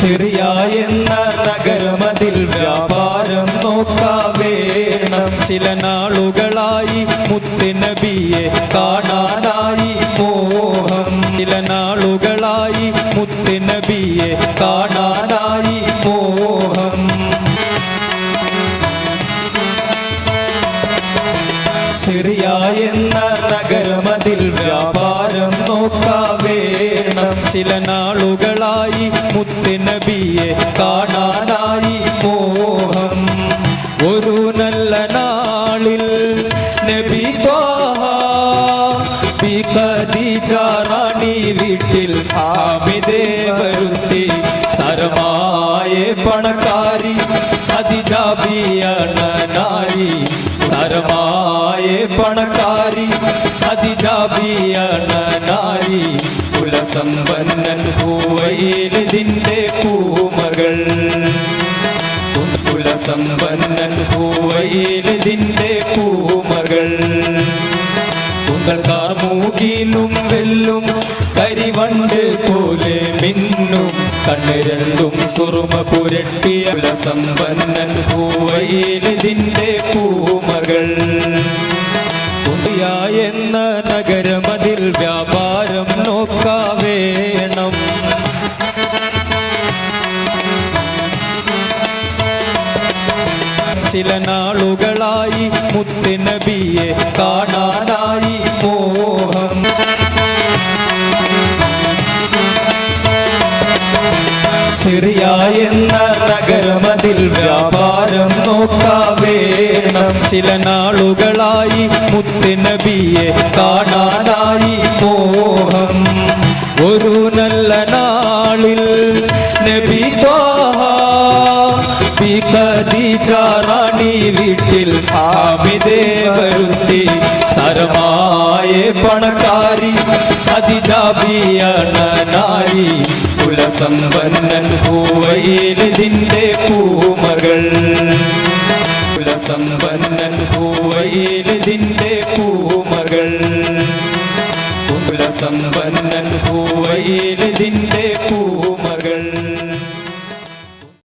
Syria എന്ന നഗരമതിൽ വ്യാപാരം നോക്കാ വേണം ചില നാളുകളായി മുത്തിനബിയെ കാണാനായി മോഹം. ചില നാളുകളായി മുത്തിനബിയെ കാണാനായി മോഹം. സിറിയ എന്ന നഗരമതിൽ വ്യാപാരം നോക്കാ വേണം ചില ഒരു നല്ല നാളിൽ നബി റാണി വീട്ടിൽ ആമിതേ വരുത്തി. സരമായ പണക്കാരി ഖദീജ ബിയാണ് നാരി തരമായ പണക്കാരി ഖദീജ നാരി കുലസമ്പന്നൻ ഹൂവയിലിതിന്റെ പൂമകൾ കുലസമ്പന്നൻ ഹൂവയിലിതിന്റെ പൂമകൾ കുന്തൽക്കാർ മൂകിലും വെല്ലും കരിവണ്ട് പോലെ മിന്നും കണ്ണ് രണ്ടും സുറുമ പുരട്ടിയ സമ്പന്നൻ ഹൂവയിലിതിന്റെ പൂമകൾ കുടിയ എന്ന നഗരമതിൽ വ്യാപാരം നോക്കാവേണം ചില നാളുകളായി മുത്തുനബിയെ കാണാനായി മോഹം. സിറിയ എന്ന നഗരമതിൽ വ്യാപാരം നോക്കാവേണം ചില നാളുകളായി മുത്തുനബിയെ കാണാനായി മോഹം. ഒരു നല്ല നാളിൽ നബി ഖദീജ വീട്ടിൽ ആമിതേ വരുത്തി സരമായ പണക്കാരി ഖദീജ ബിയാണ് കുലസമ്പന്നൻ ഹൂവയിലിതിന്റെ പൂമകൾ. കുലസമ്പന്നൻ ഹൂവയിലിതിന്റെ പൂമകൾ. കുലസമ്പന്നൻ പൂവയിലതിന്റെ പൂമകൾ